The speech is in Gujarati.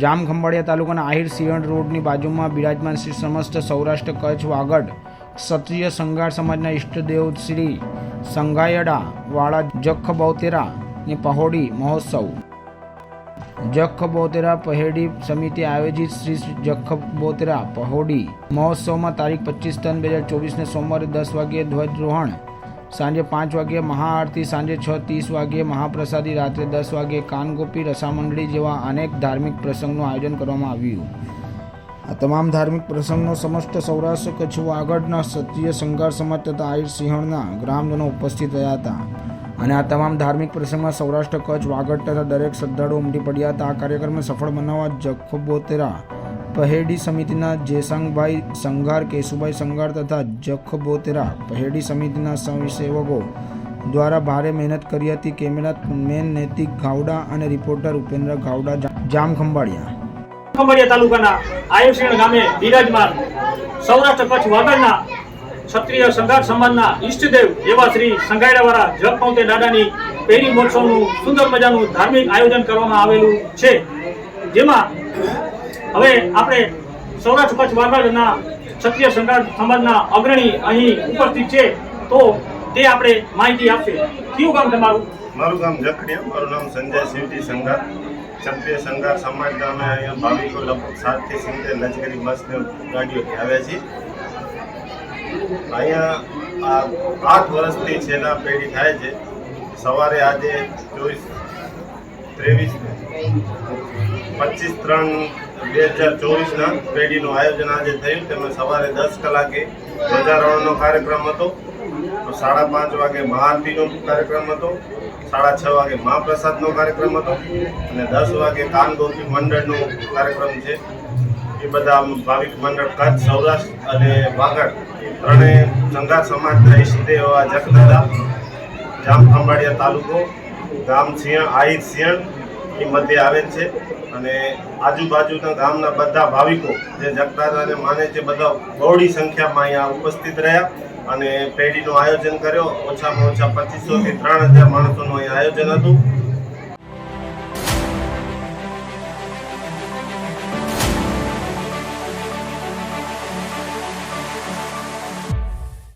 જામખંભાળિયા તાલુકાના આહિર સિંહણ રોડની બાજુમાં બિરાજમાન શ્રી સમસ્ત સૌરાષ્ટ્ર કચ્છ વાગડ ક્ષત્રિય સંઘાર સમાજના ઈષ્ટદેવ શ્રી સંઘાયડા વાળા જખ બૌતેરા ની પહોડી મહોત્સવ. જખ બોતેરા પહેડી સમિતિ આયોજિત શ્રી જખ બોતેરા પહોડી મહોત્સવમાં તારીખ પચીસ ત્રણ બે હજાર ચોવીસને સોમવારે દસ વાગ્યે ધ્વજરોહણ સાંજે પાંચ વાગ્યે મહાઆરતી, સાંજે છ ત્રીસ વાગ્યે મહાપ્રસાદી, રાત્રે દસ વાગ્યે કાનગોપી રસામંડળી જેવા અનેક ધાર્મિક પ્રસંગનું આયોજન કરવામાં આવ્યું. આ તમામ ધાર્મિક પ્રસંગનો સમસ્ત સૌરાષ્ટ્ર કચ્છ આગળના ક્ષત્રિય સંઘાર સમાજ તથા આહિર સિંહણના ગ્રામજનો ઉપસ્થિત રહ્યા હતા. અને આ તમામ ધાર્મિક પ્રસંગમાં સૌરાષ્ટ્ર કચ્છ, વાગડ તથા દરેક શ્રદ્ધાળુઓ ઉમટી પડ્યા હતા. આ કાર્યક્રમને સફળ બનાવવા જખબોતેરા પહેડી સમિતિના જેસાંગભાઈ સંઘાર, કેશુભાઈ સંઘાર તથા જખબોતેરા પહેડી સમિતિના સ્વયંસેવકો દ્વારા ભારે મહેનત કરી હતી. કેમેરા મેન નૈતિક ગાવડા અને રિપોર્ટર ઉપેન્દ્ર ગાવડા જામ ખંભાળિયા. ખંભાળિયા તાલુકાના આયુષ્યણ ગામે બિરાજમાન સૌરાષ્ટ્ર કચ્છ વાગડના ક્ષત્રિય સંઘાર સમાજના ઈષ્ટદેવ એવા શ્રી સંઘાયડાવાળા જગ પંતે દાદાની પેરી મહોત્સવનું સુંદર મજાનું ધાર્મિક આયોજન કરવામાં આવેલું છે. જેમાં હવે આપણે સૌરાષ્ટ્ર કચ્છ વાગડના ક્ષત્રિય સમાજના અગ્રણી અહીં ઉપસ્થિત છે. તો તે આપણે માહિતી આપશે. કયું ગામ તમારું? મારું ગામ જખડિયા, મારું નામ સંજય શિવજી સંઘાર ક્ષત્રિય સંઘાર સમાજ ગામે અહીંયા ભાવિકો લગભગ સાતથી સિત્તેર લશ્કરી બસને ગાડીઓ આવ્યા છે. અહીંયા આ આઠ વર્ષથી છેલ્લા પેઢી થાય છે. સવારે આજે ચોવીસ, ત્રેવીસ, પચીસ ત્રણ બે હજાર ચોવીસના પેઢીનું આયોજન આજે થયું. તેમાં સવારે દસ કલાકે ધ્વજારોહણનો કાર્યક્રમ હતો. સાડા પાંચ વાગે મહાઆરતીનો કાર્યક્રમ હતો. સાડા છ વાગે મહાપ્રસાદનો કાર્યક્રમ હતો. અને દસ વાગે કાનગોપી મંડળનો કાર્યક્રમ છે. એ બધા ભાવિક મંડળ કચ્છ, સૌરાષ્ટ્ર અને વાગડ ત્રણેય સંઘાર સમાજના ઈષ્ટદેવ એવા જગદાદા જામ ખંભાળિયા તાલુકો, ગામ સિંહ, આહિર સિંહ, એ મધ્ય આવેલ છે. અને આજુબાજુના ગામના બધા ભાવિકો, જે જગદાદાને માને છે, બધા બહોળી સંખ્યામાં અહીંયા ઉપસ્થિત રહ્યા અને પેઢીનું આયોજન કર્યો. ઓછામાં ઓછા પચીસો થી ત્રણ હજાર માણસોનું અહીંયા આયોજન હતું.